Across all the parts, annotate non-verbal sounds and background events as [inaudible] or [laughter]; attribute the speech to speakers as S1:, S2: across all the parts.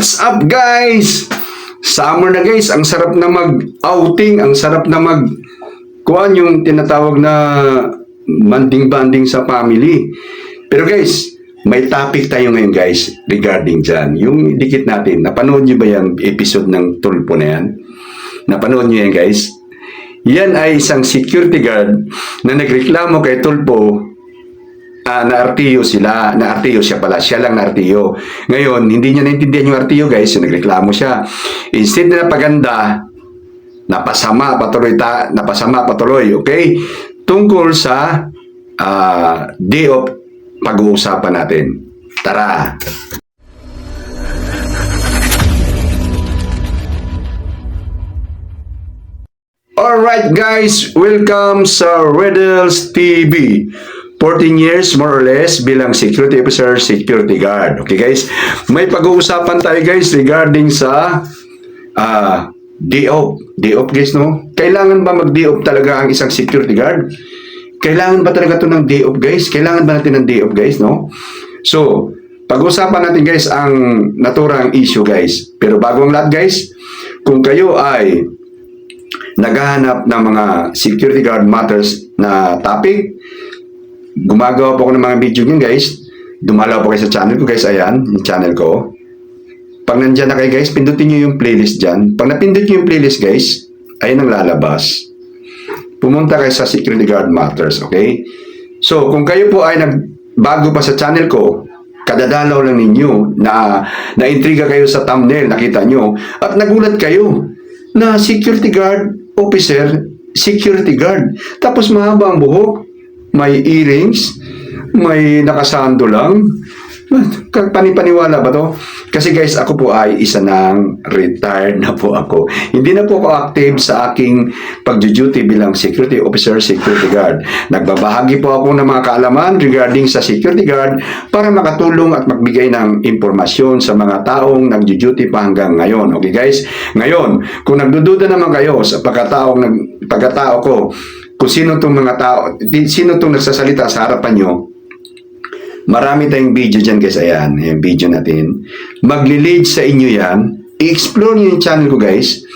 S1: What's up guys? Summer na guys, ang sarap na mag-outing, ang sarap na mag kuan yung tinatawag na banding-banding sa family. Pero guys, may topic tayo ngayon guys regarding dyan. Yung dikit natin, napanood nyo ba yung episode ng Tulpo na yan? Napanood nyo yan guys? Yan ay isang security guard na nagreklamo kay Tulpo na RTO sila, na RTO siya pala, siya lang na RTO. Ngayon, hindi niya naintindihan yung RTO guys, yung nagreklamo siya. Instead na paganda, napasama patuloy ta, napasama patuloy, okay? Tungkol sa ah, day of pag-uusapan natin. Tara! Alright guys, welcome sa Riddles TV. 14 years more or less bilang security officer, security guard. Okay guys, may pag-uusapan tayo guys regarding sa ah day off. Day off guys no? Kailangan ba mag-day off talaga ang isang security guard? Kailangan ba talaga to ng day off guys? Kailangan ba natin ng day off guys no? So, pag-usapan natin guys ang naturang issue guys. Pero bago ang lahat guys, kung kayo ay naghahanap ng mga security guard matters na topic. Gumagawa po ako ng mga video nyo guys. Dumalaw po kayo sa channel ko guys. Ayan, yung channel ko. Pag nandyan na kayo guys, pindutin nyo yung playlist dyan. Pag napindot nyo yung playlist guys, ayun ang lalabas. Pumunta kayo sa security guard matters, okay? So, kung kayo po ay nagbago pa sa channel ko, kadadalaw lang ninyo na na-intriga kayo sa thumbnail, nakita nyo, at nagulat kayo na security guard officer, security guard. Tapos mahaba ang buhok, may earrings, may nakasando lang. Panipaniwala ba to? Kasi guys, ako po ay isa ng retired na po ako. Hindi na po ako active sa aking pag-duty bilang security officer, security guard. Nagbabahagi po ako ng mga kaalaman regarding sa security guard para makatulong at magbigay ng impormasyon sa mga taong nag-duty pa hanggang ngayon. Okay guys? Ngayon, kung nagdududa naman kayo sa pagkataong pagkatao ko, kung sino tong mga tao, sino tong nagsasalita sa harapan nyo, Marami tayong video dyan guys. Ayan, yung video natin. Magli-lead sa inyo yan. I-explore nyo yung channel ko guys.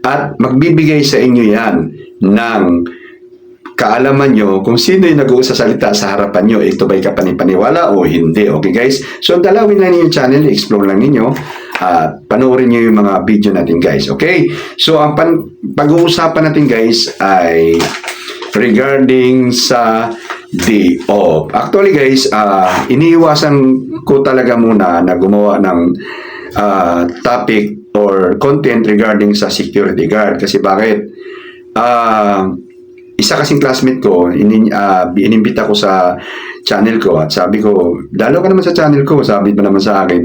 S1: At magbibigay sa inyo yan ng kaalaman nyo kung sino yung nag-uusasalita sa harapan nyo. Ito ba'y kapanipaniwala o hindi? Okay guys? So dalawin lang yung channel. I-explore lang ninyo. At panoorin nyo yung mga video natin guys. Okay? So ang pan- pag-uusapan natin guys ay regarding sa day off. Actually guys, ah iniiwasan ko talaga muna na gumawa ng ah, topic or content regarding sa security guard. Kasi bakit? Ah, isa kasing classmate ko, inin, ah, inimbita ko sa channel ko at sabi ko, dalo ka naman sa channel ko. Sabi mo naman sa akin,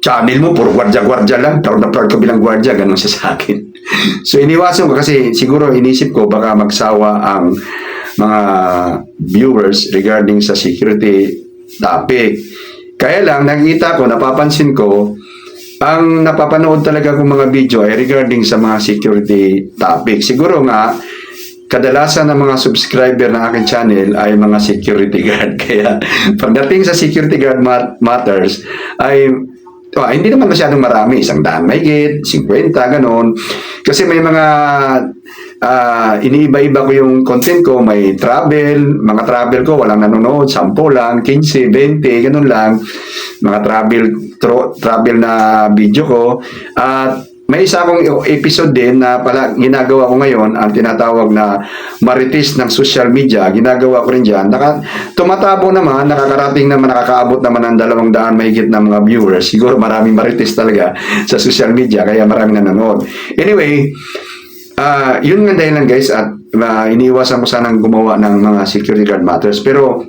S1: channel mo, puro gwardya-gwardya lang. Proud na proud ko bilang gwardya, ganun siya sa akin. [laughs] so iniwasan ko kasi siguro inisip ko baka magsawa ang mga viewers regarding sa security topic. Kaya lang, nakikita ko, napapansin ko, ang napapanood talaga kong mga video ay regarding sa mga security topic. Siguro nga, kadalasan ng mga subscriber ng aking channel ay mga security [laughs] guard. Kaya pagdating sa security guard mat- matters, ay oh, hindi naman masyadong marami. Isang daan mahigit, 50, ganon. Kasi may mga ah, iniiba-iba ko yung content ko. May travel, mga travel ko, walang nanonood, 10 lang, 15, 20, ganun lang. Mga travel, tro- travel na video ko. At may isa akong episode din na pala ginagawa ko ngayon, ang tinatawag na marites ng social media, ginagawa ko rin dyan. Naka, tumatabo naman, nakakarating naman, nakakaabot naman ng dalawang daan mahigit na mga viewers. Siguro maraming marites talaga sa social media, kaya maraming nanonood. Anyway, ah yun nga dahilan guys, at uh, iniiwasan ko sanang gumawa ng mga security guard matters. Pero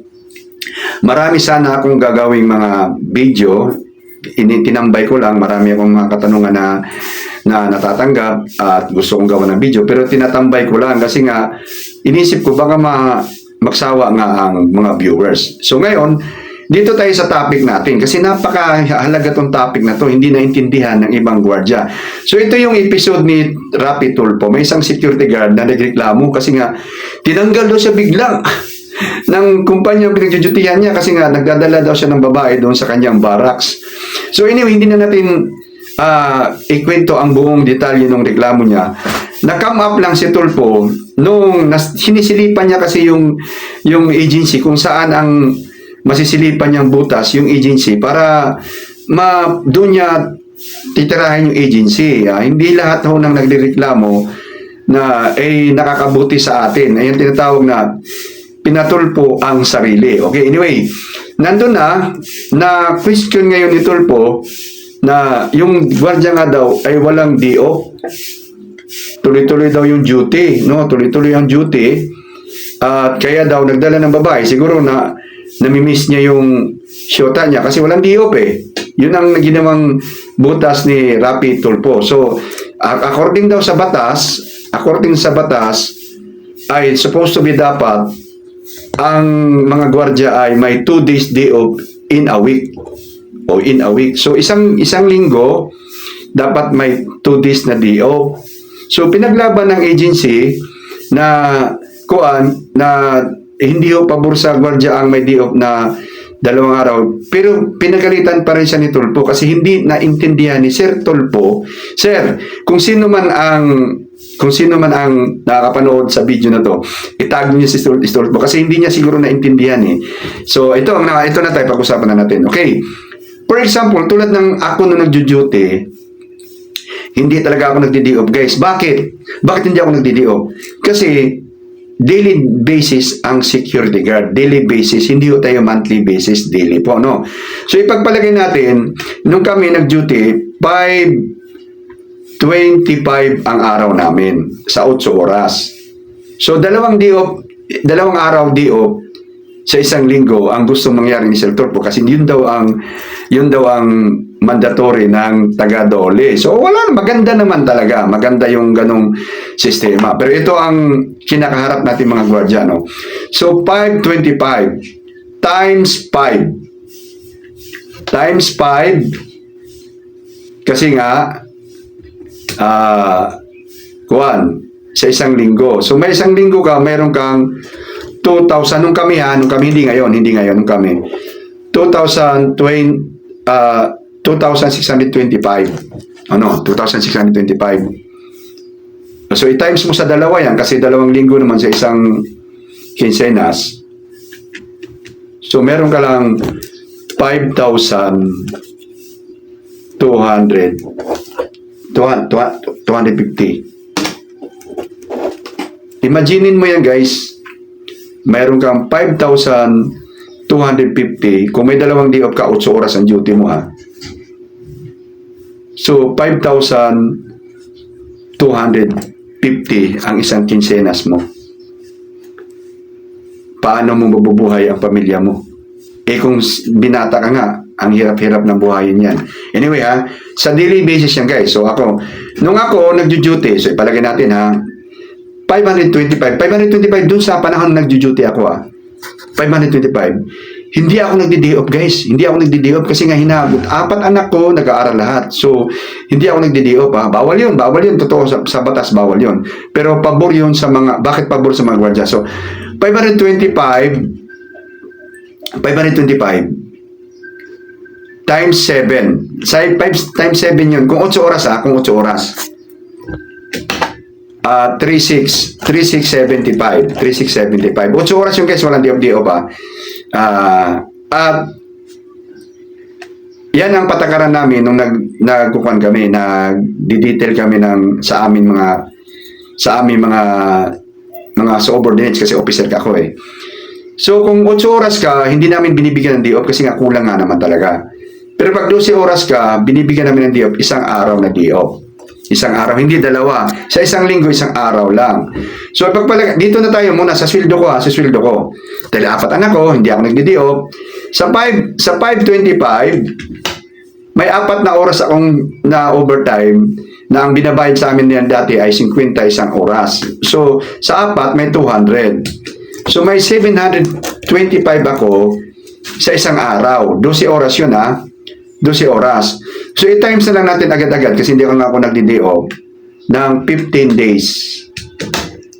S1: marami sana akong gagawing mga video initinambay ko lang, marami akong mga katanungan na na natatanggap at gusto kong gawa ng video pero tinatambay ko lang kasi nga inisip ko baka ma, magsawa nga ang mga viewers. So ngayon, dito tayo sa topic natin kasi napakahalaga tong topic na to, hindi naintindihan ng ibang gwardiya. So ito yung episode ni Rapi Tulpo. May isang security guard na nagreklamo kasi nga tinanggal daw siya biglang [laughs] ng kumpanya pinagdudutihan niya kasi nga nagdadala daw siya ng babae doon sa kanyang barracks. So anyway, hindi na natin ah, ikwento ang buong detalye ng reklamo niya. Na-come up lang si Tulpo nung sinisilipan niya kasi yung, yung agency kung saan ang masisilipan niyang butas, yung agency, para ma, doon niya titirahin yung agency. ah. hindi lahat ho nang nagreklamo na eh nakakabuti sa atin. Ayan tinatawag na pinatulpo ang sarili. Okay, anyway, nandun na, na question ngayon ni Tulpo na yung gwardiya nga daw ay walang DO. Tuloy-tuloy daw yung duty, no? Tuloy-tuloy ang duty. At kaya daw nagdala ng babae, siguro na namimiss niya yung shota niya kasi walang DOP eh. Yun ang ginawang butas ni Rapi Tulpo. So, according daw sa batas, according sa batas, ay supposed to be dapat ang mga gwardiya ay may 2 days day off in a week o in a week. So isang isang linggo dapat may 2 days na off. So pinaglaban ng agency na kuan na hindi ho pabor sa gwardiya ang may off na dalawang araw. Pero pinagalitan pa rin siya ni Tulpo kasi hindi naintindihan ni Sir Tulpo. Sir, kung sino man ang kung sino man ang nakakapanood sa video na to, itag niyo si Bo kasi hindi niya siguro naintindihan eh. So ito ang ito na tayo pag-usapan na natin. Okay. For example, tulad ng ako nung nagjo-duty, hindi talaga ako nagdi off guys. Bakit? Bakit hindi ako nagdi off? Kasi daily basis ang security guard. Daily basis, hindi ho tayo monthly basis, daily po, no? So ipagpalagay natin, nung kami nag-duty, 5 25 ang araw namin sa 8 oras. So dalawang di off, dalawang araw off sa isang linggo ang gusto mangyari ni Sir Turpo kasi yun daw ang yun daw ang mandatory ng taga Dole. So wala maganda naman talaga, maganda yung ganong sistema. Pero ito ang kinakaharap natin mga gwardiya no. So 525 times 5 times 5 kasi nga ah kuan sa isang linggo. So may isang linggo ka, meron kang 2,000 nung kami ha, nung kami hindi ngayon, hindi ngayon nung kami. 2,020 ah 2,625. Ano, 2,625. So i-times mo sa dalawa yan kasi dalawang linggo naman sa isang quincenas. So meron ka lang 5,200 250. Imaginin mo yan guys, mayroon kang 5,250. Kung may dalawang day off ka, 8 oras ang duty mo ha. So, 5,250 ang isang kinsenas mo. Paano mo mabubuhay ang pamilya mo? Eh kung binata ka nga, ang hirap-hirap ng buhayin yan. Anyway ha, sa daily basis yan guys. So ako, nung ako nagjo-duty, so ipalagay natin ha, 525. 525 dun sa panahon nagjo-duty ako ha. 525. Hindi ako nagdi-day off guys. Hindi ako nagdi-day off kasi nga hinabot. Apat anak ko nag-aaral lahat. So, hindi ako nagdi-day off ha. Bawal yun. Bawal yun. Totoo sa, sa batas, bawal yun. Pero pabor yun sa mga, bakit pabor sa mga gwardiya? So, 525 525 times 7. Sa 5 times 7 yun. Kung 8 oras ha, kung 8 oras. Ah, 36 3675 3675 8 oras yung guys walang DOF pa ah at yan ang patakaran namin nung nag nagkukuan kami nag-detail kami ng sa amin mga sa amin mga mga subordinates kasi officer ka ako eh So kung 8 oras ka, hindi namin binibigyan ng day kasi nga kulang nga naman talaga. Pero pag 12 oras ka, binibigyan namin ng day isang araw na day. Isang araw, hindi dalawa. Sa isang linggo, isang araw lang. So pagpalag dito na tayo muna sa sweldo ko ha, sa sweldo ko. Dahil apat anak ko, hindi ako nagdi-day off. Sa 5 sa 525, may apat na oras akong na overtime na ang binabayad sa amin niyan dati ay 50 isang oras. So, sa apat, may 200. So, may 725 ako sa isang araw. 12 oras yun ha. 12 oras. So, i-times na lang natin agad-agad kasi hindi ako nga ako nagdi-day off ng 15 days.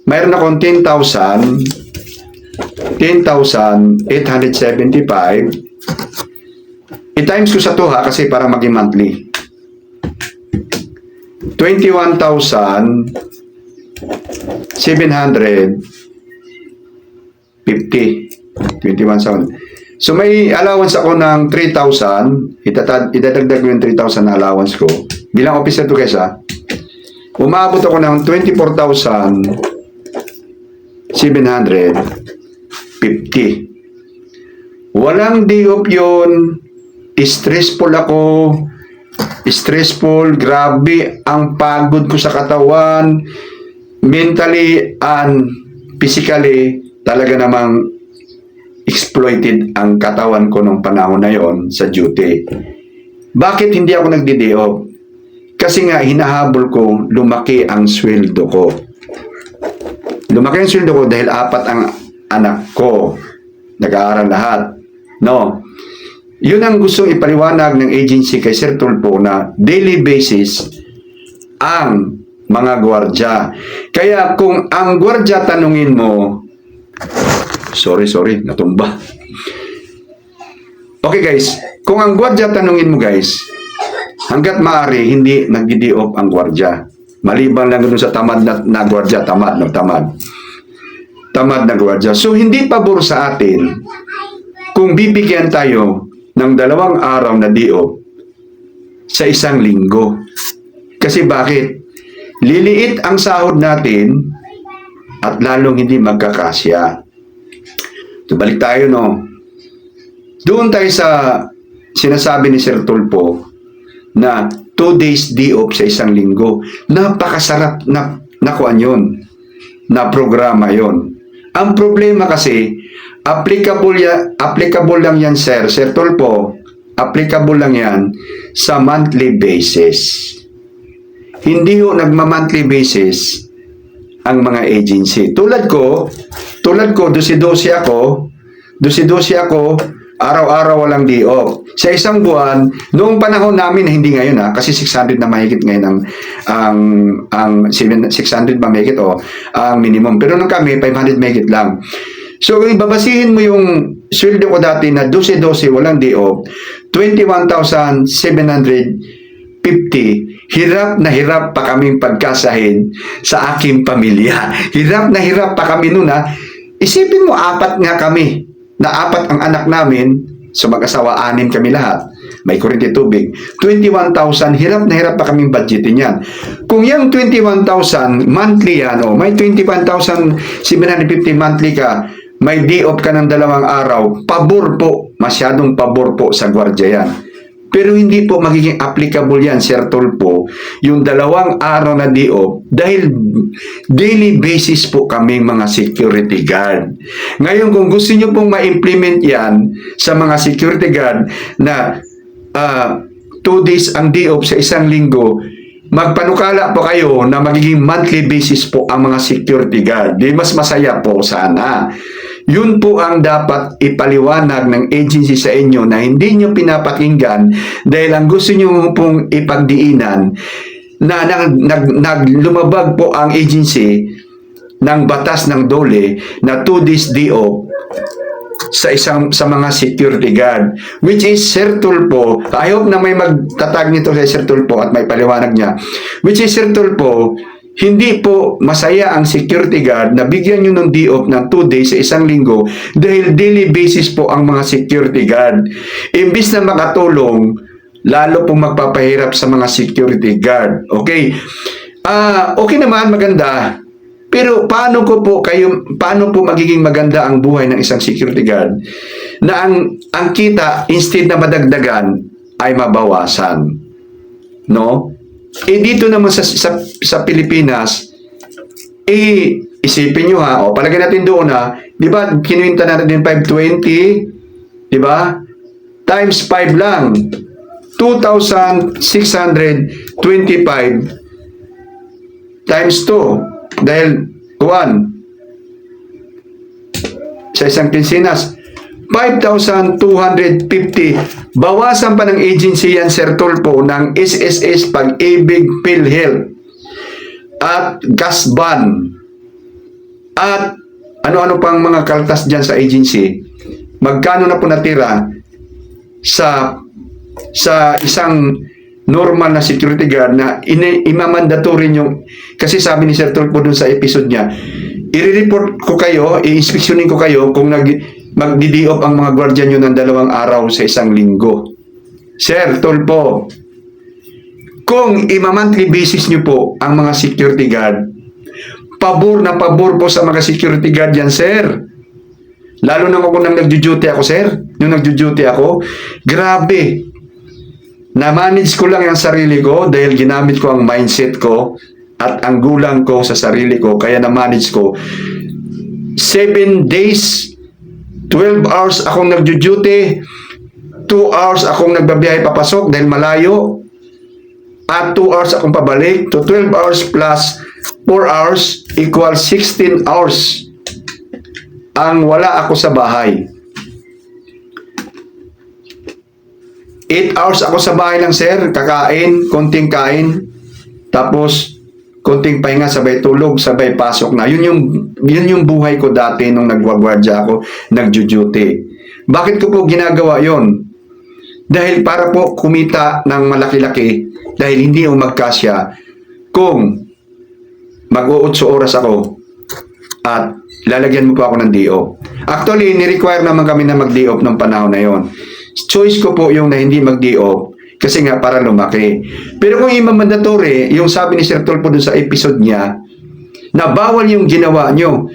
S1: Mayroon akong 10,000 10,875 I-times ko sa 2 ha kasi para maging monthly. 21,750. 21,000. So may allowance ako ng 3,000. Itatad, idadagdag ko yung 3,000 na allowance ko. Bilang officer to guys ha. Umabot ako ng 24,750. Walang off yun. Stressful ako. Stressful. Grabe ang pagod ko sa katawan. Mentally and physically, talaga namang exploited ang katawan ko nung panahon na yon sa duty. Bakit hindi ako nagdi-day off? Kasi nga, hinahabol ko, lumaki ang sweldo ko. Lumaki ang sweldo ko dahil apat ang anak ko. Nag-aaral lahat. No? Yun ang gustong ipaliwanag ng agency kay Sir Tulpo na daily basis ang mga gwardya. Kaya kung ang gwardya tanungin mo, sorry, sorry, natumba. Okay guys, kung ang gwardya tanungin mo guys, hanggat maaari hindi nagdi off ang gwardya. Maliban lang dun sa tamad na, na gwardya, tamad, no, tamad. Tamad na gwardya. So hindi pabor sa atin kung bibigyan tayo ng dalawang araw na di off sa isang linggo. Kasi bakit? Liliit ang sahod natin at lalong hindi magkakasya. So, balik tayo, no? Doon tayo sa sinasabi ni Sir Tulpo na two days day off sa isang linggo. Napakasarap na nakuan yun. Na programa yon. Ang problema kasi, applicable, ya, applicable lang yan, Sir. Sir Tulpo, applicable lang yan sa monthly basis. Hindi ho nagma-monthly basis ang mga agency. Tulad ko, tulad ko, 12-12 ako, 12-12 ako, araw-araw walang day off. Sa isang buwan, noong panahon namin, hindi ngayon ha, kasi 600 na mahigit ngayon ang, ang, ang 7 600 ba mahigit o, ang minimum. Pero nung kami, 500 mahigit lang. So, kung babasihin mo yung sweldo ko dati na 12-12, walang day off, 21,750, hirap na hirap pa kaming pagkasahin sa aking pamilya. [laughs] Hirap na hirap pa kami noon ha. Isipin mo, apat nga kami. Na apat ang anak namin. So mag-asawa, anim kami lahat. May kuryente tubig. 21,000, hirap na hirap pa kaming budgetin yan. Kung yung 21,000 monthly yan, o may 21,750 monthly ka, may day off ka ng dalawang araw, pabor po, masyadong pabor po sa gwardiya yan. Pero hindi po magiging applicable yan, Sir Tulpo, yung dalawang araw na day off dahil daily basis po kami mga security guard. Ngayon, kung gusto nyo pong ma-implement yan sa mga security guard na ah, two days ang day sa isang linggo, magpanukala po kayo na magiging monthly basis po ang mga security guard. Di mas masaya po sana. Yun po ang dapat ipaliwanag ng agency sa inyo na hindi nyo pinapakinggan dahil ang gusto nyo pong ipagdiinan na nag, nag, naglumabag po ang agency ng batas ng dole na 2 days day off sa isang sa mga security guard which is Sir Tulpo. I hope na may magtatag nito kay Sir Tulpo at may paliwanag niya which is Sir Tulpo hindi po masaya ang security guard na bigyan nyo ng day off ng 2 days sa isang linggo dahil daily basis po ang mga security guard. Imbis na makatulong lalo pong magpapahirap sa mga security guard. Okay? Ah okay naman maganda. Pero paano ko po kayo paano po magiging maganda ang buhay ng isang security guard? Na ang ang kita instead na madagdagan ay mabawasan. No? Eh dito naman sa sa, sa Pilipinas eh isipin niyo ha, o palagay natin doon ha, 'di ba? Kinuwinta na natin 520, 'di ba? Times 5 lang. 2,625 times 2 dahil 1 sa isang pinsinas 5,250 bawasan pa ng agency yan Sir Tulpo ng SSS pag-ibig PhilHealth. At gas ban. At ano-ano pang mga kaltas dyan sa agency? Magkano na po natira sa sa isang normal na security guard na ina- imamandatory yung kasi sabi ni Sir Tulpo dun sa episode niya i-report ko kayo i-inspeksyonin ko kayo kung nag magdi-diop ang mga guardian nyo ng dalawang araw sa isang linggo. Sir Tulpo kung ima-monthly basis nyo po ang mga security guard pabor na pabor po sa mga security guard yan sir. Lalo na kung nang nagjo-duty ako sir. Nung nagjo-duty ako grabe. Na-manage ko lang ang sarili ko dahil ginamit ko ang mindset ko at ang gulang ko sa sarili ko. Kaya na-manage ko. 7 days 12 hours akong nagjo-duty 2 hours akong nagbabiyahe papasok dahil malayo at 2 hours akong pabalik to 12 hours plus 4 hours equal 16 hours ang wala ako sa bahay 8 hours ako sa bahay lang, sir. Kakain, konting kain. Tapos, konting pahinga, sabay tulog, sabay pasok na. Yun yung, yun yung buhay ko dati nung nagwagwardya ako, nagjo-duty. Bakit ko po ginagawa yon? Dahil para po kumita ng malaki-laki, dahil hindi ako magkasya, kung mag-8 oras ako, at lalagyan mo pa ako ng DO. Actually, ni-require naman kami na mag-DO ng panahon na yon. Choice ko po yung na hindi mag-DO kasi nga para lumaki. Pero kung yung mandatory, yung sabi ni Sir Tulpo dun sa episode niya, na bawal yung ginawa nyo.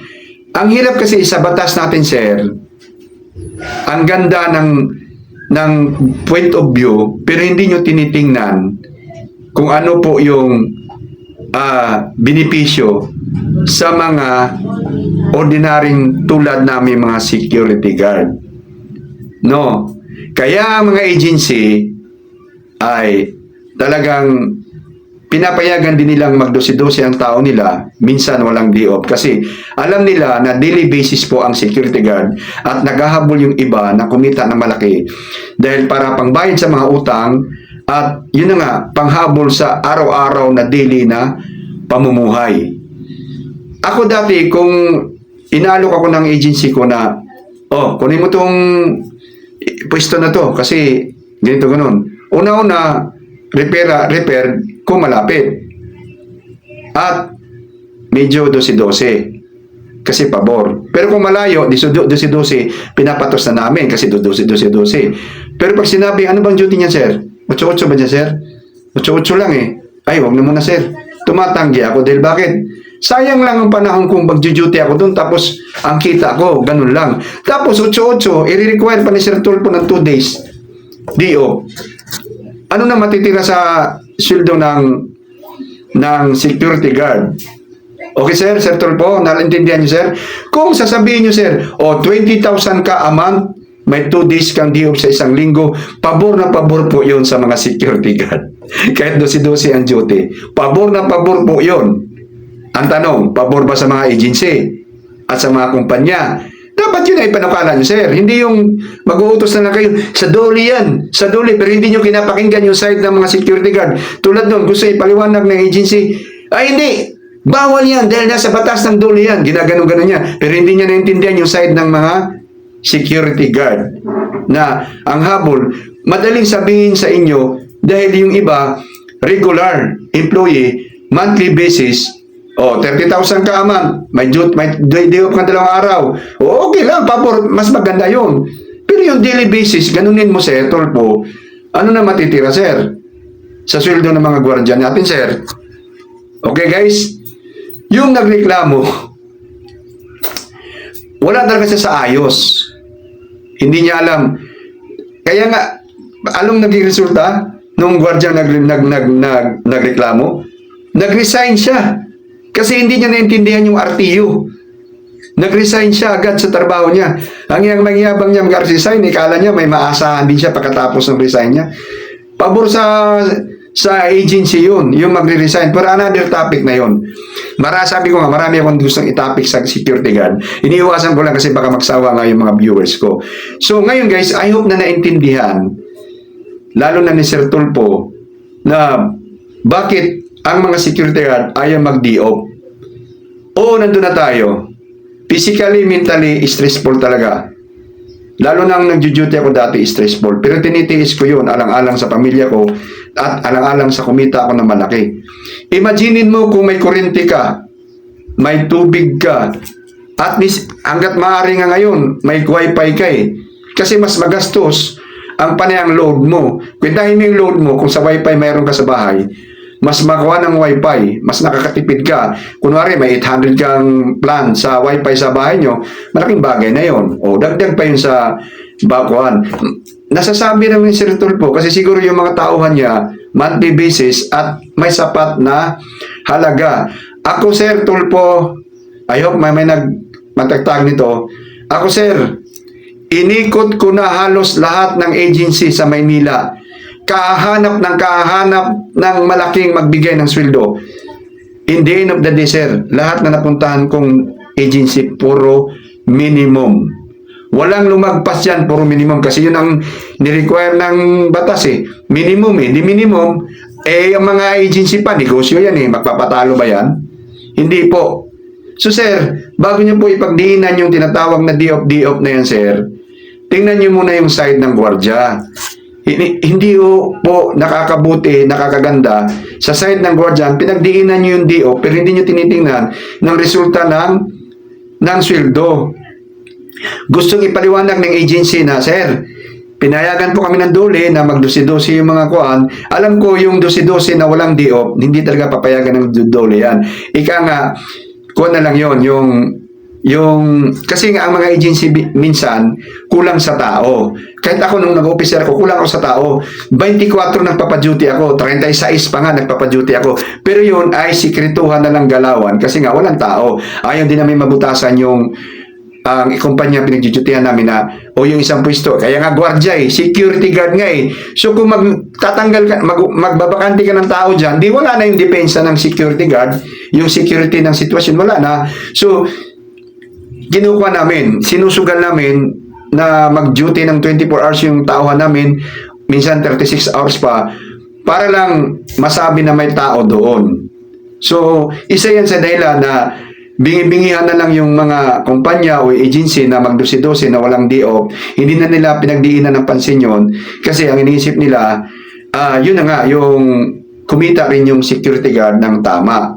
S1: Ang hirap kasi sa batas natin, sir, ang ganda ng ng point of view, pero hindi nyo tinitingnan kung ano po yung ah benepisyo sa mga ordinaryong tulad namin mga security guard. No. Kaya ang mga agency ay talagang pinapayagan din nilang magdosi-dosi ang tao nila, minsan walang day off. Kasi alam nila na daily basis po ang security guard at naghahabol yung iba na kumita ng malaki dahil para pangbayad sa mga utang at yun na nga, panghabol sa araw-araw na daily na pamumuhay. Ako dati, kung inalok ako ng agency ko na, oh, kunin mo tong pwesto na to kasi ganito ganun. Una-una, repair, repair kung malapit. At medyo 12-12 kasi pabor. Pero kung malayo, 12-12, pinapatos na namin kasi 12-12. Pero pag sinabi, ano bang duty niya, sir? 8-8 ba niya, sir? 8-8 lang eh. Ay, wag na muna, sir. Tumatanggi ako dahil bakit? Sayang lang ang panahon kung mag-duty ako doon tapos ang kita ko, ganun lang. Tapos 8-8, i-require pa ni Sir Tulpo ng 2 days. DO. Ano na matitira sa sweldo ng ng security guard? Okay sir, Sir Tulpo, naintindihan niyo sir? Kung sasabihin niyo sir, o 20,000 ka a month, may 2 days kang di sa isang linggo, pabor na pabor po yon sa mga security guard. [laughs] Kahit dosi-dosi ang duty. Pabor na pabor po yon. Ang tanong, pabor ba sa mga agency at sa mga kumpanya? Dapat yun ay panukala nyo, sir. Hindi yung mag-uutos na lang kayo. Sa doli yan. Sa doli. Pero hindi nyo kinapakinggan yung side ng mga security guard. Tulad nun, gusto ipaliwanag ng agency. Ay, hindi. Bawal yan dahil nasa batas ng doli yan. Ginagano-gano niya. Pero hindi niya naintindihan yung side ng mga security guard. Na ang habol, madaling sabihin sa inyo dahil yung iba, regular employee, monthly basis, Oh, 30,000 ka a month. May may day off ka dalawang araw. O, okay lang, pabor, mas maganda yun. Pero yung daily basis, ganunin mo, sir, tolpo, ano na matitira, sir? Sa sweldo ng mga gwardiyan natin, sir. Okay, guys? Yung nagreklamo, wala talaga siya sa ayos. Hindi niya alam. Kaya nga, anong naging resulta nung gwardiyan nag, nag, nag, nag, nagreklamo? Nag-resign siya. Kasi hindi niya naintindihan yung RTU. Nag-resign siya agad sa trabaho niya. Ang iyang mangyabang niya mag-resign, ikala niya may maasahan din siya pagkatapos ng resign niya. Pabor sa sa agency yun, yung magre-resign. Pero another topic na yun. Mara, sabi ko nga, marami akong gustong itopic sa security guard. Iniiwasan ko lang kasi baka magsawa nga yung mga viewers ko. So ngayon guys, I hope na naintindihan, lalo na ni Sir Tulpo, na bakit ang mga security guard ayaw mag-DOP. Oo, nandun na tayo. Physically, mentally, stressful talaga. Lalo nang nag-duty ako dati, stressful. Pero tinitiis ko yun, alang-alang sa pamilya ko at alang-alang sa kumita ako ng malaki. Imaginin mo kung may kurente ka, may tubig ka, at least hanggat maaari nga ngayon, may wifi ka eh. Kasi mas magastos ang panayang load mo. Kwentahin mo yung load mo kung sa wifi mayroon ka sa bahay, mas makuha ng wifi, mas nakakatipid ka. Kunwari, may 800 kang plan sa wifi sa bahay nyo, malaking bagay na yon. O, dagdag pa yun sa bakuan. Nasasabi naman ni Sir Tulpo, kasi siguro yung mga tauhan niya, monthly basis at may sapat na halaga. Ako, Sir Tulpo, hope may, may nag matagtag nito. Ako, Sir, inikot ko na halos lahat ng agency sa Maynila kahanap ng kahanap ng malaking magbigay ng sweldo. In the end of the day, sir, lahat na napuntahan kong agency, puro minimum. Walang lumagpas yan, puro minimum. Kasi yun ang nirequire ng batas eh. Minimum eh. Di minimum, eh, ang mga agency pa, negosyo yan eh. Magpapatalo ba yan? Hindi po. So, sir, bago niyo po ipagdiinan yung tinatawag na D-op-D-op na yan, sir, tingnan niyo muna yung side ng gwardya. Hindi, ho po nakakabuti, nakakaganda sa side ng guardian, pinagdiinan nyo yung DO pero hindi nyo tinitingnan ng resulta ng ng sweldo. Gustong ipaliwanag ng agency na, Sir, pinayagan po kami ng dole na magdosi-dosi yung mga kuan. Alam ko yung dosi-dosi na walang DO, hindi talaga papayagan ng dole yan. Ika nga, kuan na lang yon yung yung kasi nga ang mga agency minsan kulang sa tao. Kahit ako nung nag-officer ako, kulang ako sa tao. 24 nagpapa-duty ako, 36 pa nga nagpapa-duty ako. Pero yun ay sikretuhan na lang galawan kasi nga walang tao. Ayaw din namin mabutasan yung ang kumpanya pinagjujutehan namin na o yung isang pwesto. Kaya nga gwardiya eh, security guard nga eh. So kung magtatanggal ka, mag, magbabakante ka ng tao dyan, di wala na yung depensa ng security guard, yung security ng sitwasyon, wala na. So, ginukuha namin, sinusugal namin na mag-duty ng 24 hours yung tauhan namin, minsan 36 hours pa, para lang masabi na may tao doon. So, isa yan sa dahilan na bingi-bingihan na lang yung mga kumpanya o agency na magdosi-dosi na walang DO, hindi na nila pinagdiinan ng pansin yun kasi ang iniisip nila, ah yun na nga, yung kumita rin yung security guard ng tama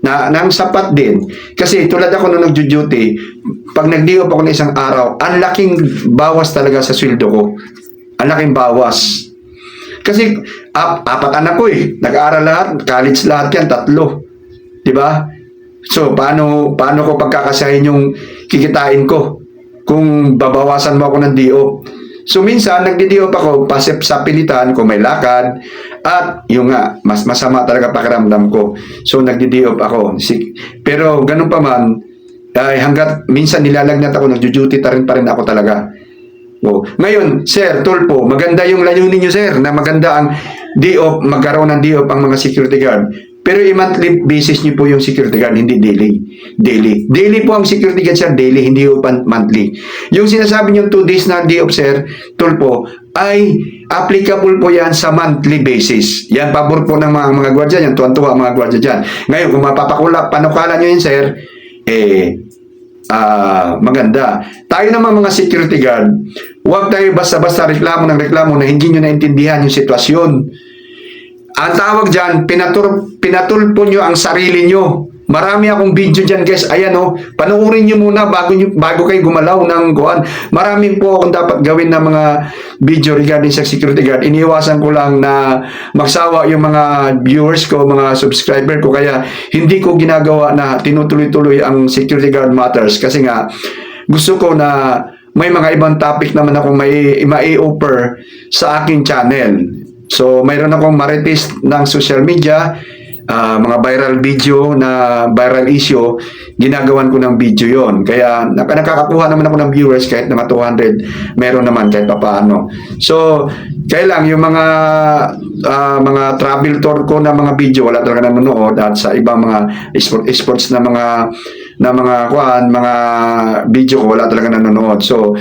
S1: na nang sapat din. Kasi tulad ako nung nagjo-duty, pag nag-diop ako ng isang araw, ang laking bawas talaga sa sweldo ko. Ang laking bawas. Kasi ap apat anak ko eh. Nag-aaral lahat, college lahat yan, tatlo. 'Di ba? So, paano paano ko pagkakasahin yung kikitain ko kung babawasan mo ako ng DO? So minsan nagdi-DO pa ako pasip sa pilitan kung may lakad at yung nga mas masama talaga pakiramdam ko. So nagdi-DO ako. Pero ganun pa man ay hanggat minsan nilalagnat ako nagjo-duty ta rin pa rin ako talaga. Oh. Ngayon, Sir Tulpo, maganda yung layunin niyo, Sir, na maganda ang DO, magkaroon ng DO ang mga security guard. Pero i-monthly basis niyo po yung security guard, hindi daily. Daily. Daily po ang security guard, sir. Daily, hindi po monthly. Yung sinasabi niyo 2 days na DO, sir, Tulpo, ay applicable po yan sa monthly basis. Yan, pabor po ng mga, mga gwardiya yan. Tuwan-tuwa mga gwardiya dyan. Ngayon, kung mapapakula, panukala niyo yun, sir, eh, ah maganda. Tayo naman mga security guard, huwag tayo basta-basta reklamo ng reklamo na hindi nyo naintindihan yung sitwasyon. Ang tawag dyan, pinatur, pinatulpo nyo ang sarili nyo. Marami akong video dyan guys. Ayan o, panoorin nyo muna bago, nyo, bago kayo gumalaw ng kuhan. Marami po akong dapat gawin na mga video regarding sa security guard. Iniiwasan ko lang na magsawa yung mga viewers ko, mga subscriber ko. Kaya hindi ko ginagawa na tinutuloy-tuloy ang security guard matters. Kasi nga, gusto ko na may mga ibang topic naman akong may, mai-offer sa aking channel. So, mayroon akong marites ng social media, ah, mga viral video na viral issue, ginagawan ko ng video yon. Kaya nak- nakakakuha naman ako ng viewers kahit mga 200, meron naman kahit papaano. So, kaya lang yung mga ah, mga travel tour ko na mga video wala talaga nanonood at sa ibang mga sport, sports na mga na mga kuan, mga video ko wala talaga nanonood. So,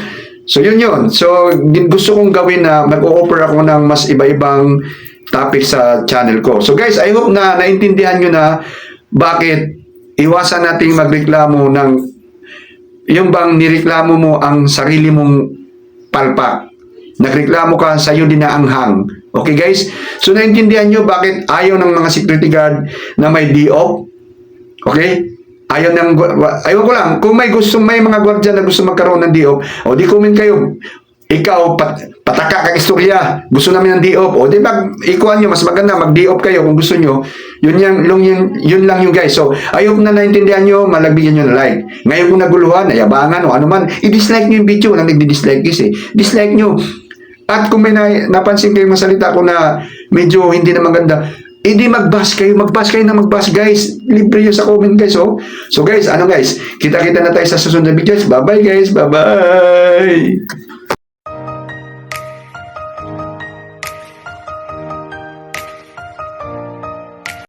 S1: So yun yun. So gusto kong gawin na mag-o-offer ako ng mas iba-ibang topic sa channel ko. So guys, I hope na naintindihan nyo na bakit iwasan nating magreklamo ng yung bang nireklamo mo ang sarili mong palpak. Nagreklamo ka, sa'yo din na anghang. Okay guys? So naintindihan nyo bakit ayaw ng mga security guard na may D-OP? Okay? Ayaw ng, ayaw ko lang, kung may gusto, may mga gwardiya na gusto magkaroon ng D-OP, o di comment kayo, ikaw, pat, pataka kang istorya, gusto namin ng D-OP, o di ba, ikuhan nyo, mas maganda, mag-D-OP kayo kung gusto nyo, yun, yung, yun, yun, lang yung guys. So, ayaw na naintindihan nyo, malagbigyan nyo na like. Ngayon kung naguluhan, ayabangan, o ano man, i-dislike nyo yung video, lang nagdi-dislike guys eh. Dislike nyo. At kung may na, napansin kayong masalita ko na medyo hindi na maganda, hindi mag-bash kayo, mag-bash kayo na mag-bash guys. Libre yun sa comment guys, oh. So guys, ano guys, kita-kita na tayo sa susunod na videos. Bye-bye guys, bye-bye!